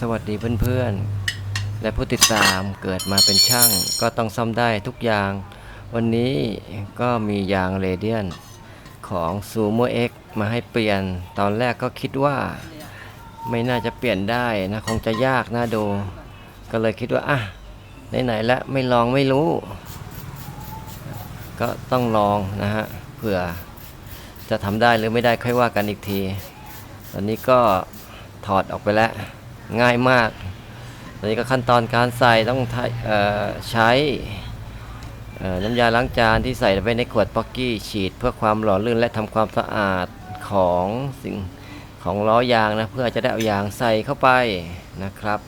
สวัสดีเพื่อนๆ และผู้ติดตามเกิดมาเป็นช่าง ก็ต้องซ่อมได้ทุกอย่าง วันนี้ก็มียางเรเดียนของ Sumo X มาให้เปลี่ยน ตอนแรกก็คิดว่า ไม่น่าจะเปลี่ยนได้นะ คงจะยากน่าดู ก็เลยคิดว่า อะ ไหนๆแล้วไม่ลองไม่รู้ ก็ต้องลองนะฮะ เผื่อจะทำได้หรือไม่ได้ค่อยว่ากันอีกที ตอนนี้ก็ถอดออกไปแล้ว ง่ายมากตอนนี้ก็ขั้นตอนการใส่ต้องใช้เอ่อใช้น้ำยาล้างจานที่ใส่ไว้ในขวดป๊อกกี้ฉีด เพื่อความหล่อลื่นและทำความสะอาดของสิ่งของล้อยางนะเพื่อจะได้เอายางใส่เข้าไปนะครับ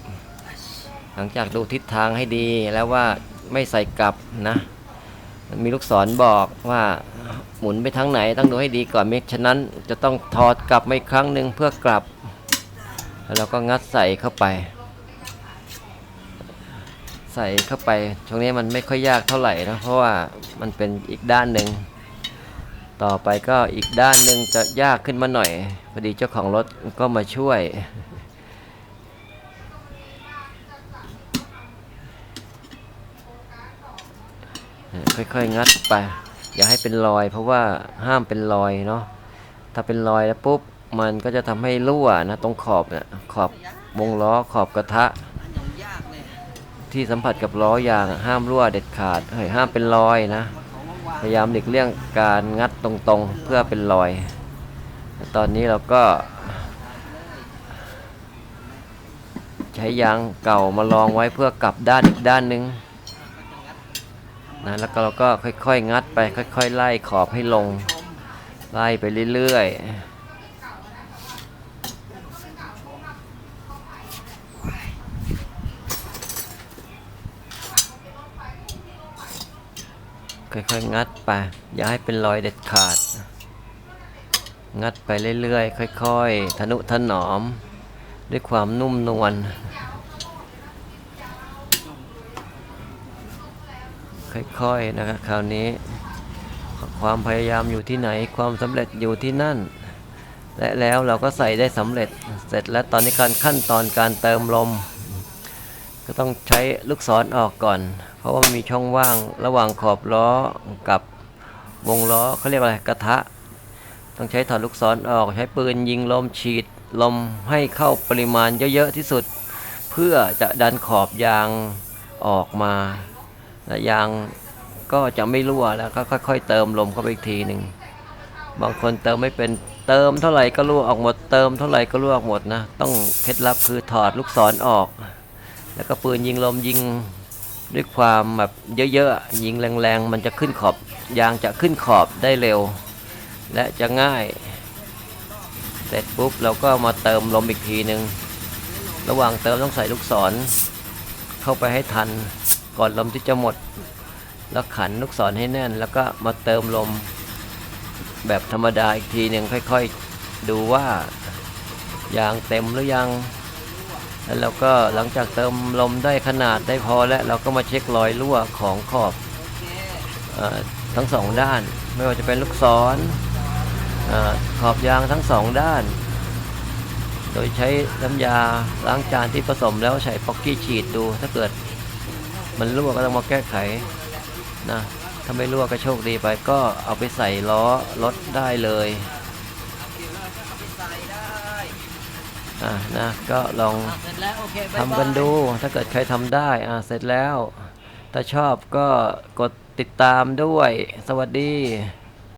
หลังจากดูทิศทางให้ดีแล้วว่าไม่ใส่กลับนะมีลูกศรบอกว่าหมุนไปทางไหนต้องดูให้ดีก่อนไม่ฉะนั้นจะต้องถอดกลับมาอีกครั้งหนึ่งเพื่อกลับ แล้วเราก็งัดใส่เข้าไป ใส่เข้าไปช่วงนี้มันไม่ค่อยยากเท่าไหร่นะเพราะว่ามันเป็นอีกด้านหนึ่งต่อไปก็อีกด้านหนึ่งจะยากขึ้นมาหน่อยพอดีเจ้าของรถก็มาช่วยค่อยๆ งัดไป อย่าให้เป็นรอย เพราะว่าห้ามเป็นรอยเนาะถ้าเป็นรอยแล้วปุ๊บ มันก็จะทำให้รั่วนะตรงขอบเนี่ยขอบวงล้อขอบกระทะ ที่สัมผัสกับล้อยางห้ามรั่วเด็ดขาดเฮ้ยห้ามเป็นรอยนะ พยายามหลีกเลี่ยงการงัดตรงๆเพื่อเป็นรอย ตอนนี้เราก็ ใช้ยางเก่ามาลองไว้เพื่อกลับด้านอีกด้านหนึ่งนะแล้วก็เราก็ค่อยๆ งัดไปค่อย ๆ ไล่ขอบให้ลง ไล่ไปเรื่อยๆ ค่อยๆ งัดไป อย่าให้เป็นรอยเด็ดขาด งัดไปเรื่อยๆ ค่อยๆ ทนุถนอม ด้วยความนุ่มนวล ค่อยๆ นะครับคราวนี้ ความพยายามอยู่ที่ไหน ความสำเร็จอยู่ที่นั่น และแล้วเราก็ใส่ได้สำเร็จ เสร็จแล้วตอนนี้การขั้นตอนการเติมลม ก็ต้องใช้ลูกศรออกก่อน เพราะว่ามีช่องว่างระหว่างขอบล้อกับวงล้อเขาเรียกอะไรกระทะ ต้องใช้ถอดลูกศรออกใช้ปืนยิงลมฉีดลมให้เข้าปริมาณเยอะๆที่สุด เพื่อจะดันขอบยางออกมาและยางก็จะไม่รั่วแล้วก็ค่อย ๆ เติมลมเข้าไปอีกทีหนึ่งบางคนเติมไม่เป็นเติมเท่าไหร่ก็รั่วออกหมดเติมเท่าไหร่ก็รั่วออกหมดนะ ต้องเคล็ดลับคือถอดลูกศรออก แล้วก็ปืนยิงลมยิงด้วยความแบบเยอะๆยิงแรงๆ มันจะขึ้นขอบยางจะขึ้นขอบได้เร็ว และจะง่าย เสร็จปุ๊บเราก็มาเติมลมอีกทีหนึ่งระหว่างเติมต้องใส่ลูกศร เข้าไปให้ทันก่อนลมที่จะหมด แล้วขันลูกศรให้แน่น แล้วก็มาเติมลมแบบธรรมดาอีกทีหนึ่งค่อยๆดูว่ายางเต็มหรือยัง แล้วเราก็หลังจากเติมลมได้ขนาดได้พอแล้วเราก็มาเช็ครอยรั่วของขอบออทั้งสองด้าน ไม่ว่าจะเป็นลูกศรอขอบยางทั้งสองด้าน โดยใช้น้ำยาล้างจานที่ผสมแล้วใช้ป๊อกกี้ฉีดดู ถ้าเกิดมันรั่วก็ต้องมาแก้ไขนะถ้าไม่รั่วก็โชคดีไปก็เอาไปใส่ล้อรถได้เลย เกี่ยวแล้วก็เอาไปใส่ได้ อะนะก็ลองอะเสร็จแล้วโอเคบ๊ายบายทำกันดู ถ้าเกิดใครทำได้อ่าเสร็จแล้ว ถ้าชอบก็กดติดตามด้วย สวัสดี